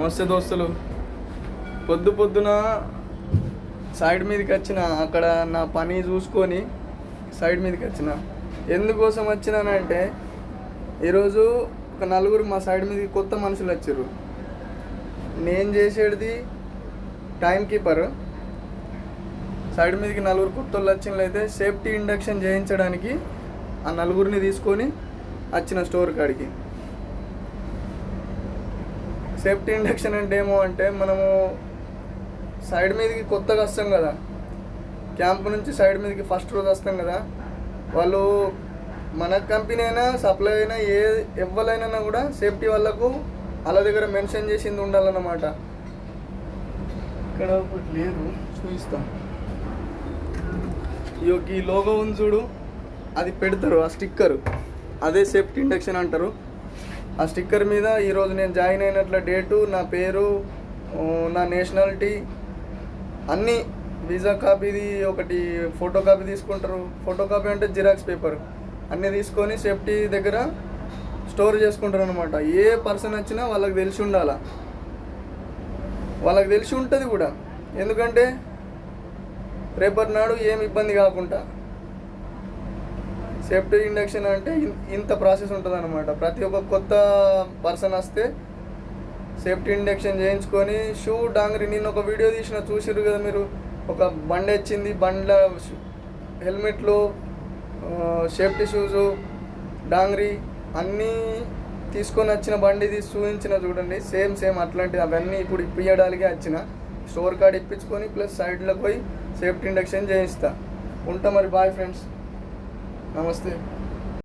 నమస్తే దోస్తులు. పొద్దు పొద్దున సైడ్ మీదకి వచ్చిన అక్కడ నా పని చూసుకొని సైడ్ మీదకి వచ్చిన. ఎందుకోసం వచ్చినానంటే ఈరోజు ఒక నలుగురు మా సైడ్ మీదకి కొత్త మనుషులు వచ్చారు నేను చేసేది టైం కీపర్. సైడ్ మీదకి నలుగురు కొత్త వాళ్ళు వచ్చిన అయితే సేఫ్టీ ఇండక్షన్ చేయించడానికి ఆ నలుగురిని తీసుకొని వచ్చిన స్టోర్ కాడికి. సేఫ్టీ ఇండక్షన్ అంటే ఏమో అంటే మనము సైడ్ మీదకి కొత్తగా వస్తాం కదా. క్యాంప్ నుంచి సైడ్ మీదకి ఫస్ట్ రోజు వస్తాం కదా. వాళ్ళు మన కంపెనీ అయినా సప్లై అయినా ఏ ఎవరైనా కూడా సేఫ్టీ వాళ్ళకు వాళ్ళ దగ్గర మెన్షన్ చేసింది ఉండాలన్నమాట. ఇక్కడ ఒకటి లేదు చూపిస్తాం. ఈ లోగో ఉంది చూడు అది పెడతారు ఆ స్టిక్కర్. అదే సేఫ్టీ ఇండక్షన్ అంటారు. ఆ స్టిక్కర్ మీద ఈరోజు నేను జాయిన్ అయినట్ల డేటు నా పేరు నా నేషనాలిటీ అన్నీ వీసా కాపీది ఒకటి ఫోటో కాపీ తీసుకుంటారు. ఫోటో కాపీ అంటే జిరాక్స్ పేపర్. అన్నీ తీసుకొని సేఫ్టీ దగ్గర స్టోర్ చేసుకుంటారు అనమాట ఏ పర్సన్ వచ్చినా వాళ్ళకి తెలిసి ఉండాలా? వాళ్ళకి తెలిసి ఉంటుంది కూడా. ఎందుకంటే రేపటి నాడు ఏం ఇబ్బంది కాకుండా సేఫ్టీ ఇండక్షన్ అంటే ఇంత ప్రాసెస్ ఉంటుంది అనమాట ప్రతి ఒక్క కొత్త పర్సన్ వస్తే సేఫ్టీ ఇండక్షన్ చేయించుకొని షూ డాంగ్రీ నేను ఒక వీడియో తీసిన చూసిర్రు కదా మీరు? ఒక బండి వచ్చింది బండ్ల హెల్మెట్లు సేఫ్టీ షూజు డాంగ్రీ అన్నీ తీసుకొని వచ్చిన బండి తీసి చూపించిన చూడండి. సేమ్ సేమ్ అట్లాంటిది. అవన్నీ ఇప్పుడు ఇప్పించడానికి వచ్చిన. స్టోర్ కార్డ్ ఇప్పించుకొని ప్లస్ సైడ్లో పోయి సేఫ్టీ ఇండక్షన్ చేయిస్తా. ఉంటా మరి. Bye friends. నమస్తే.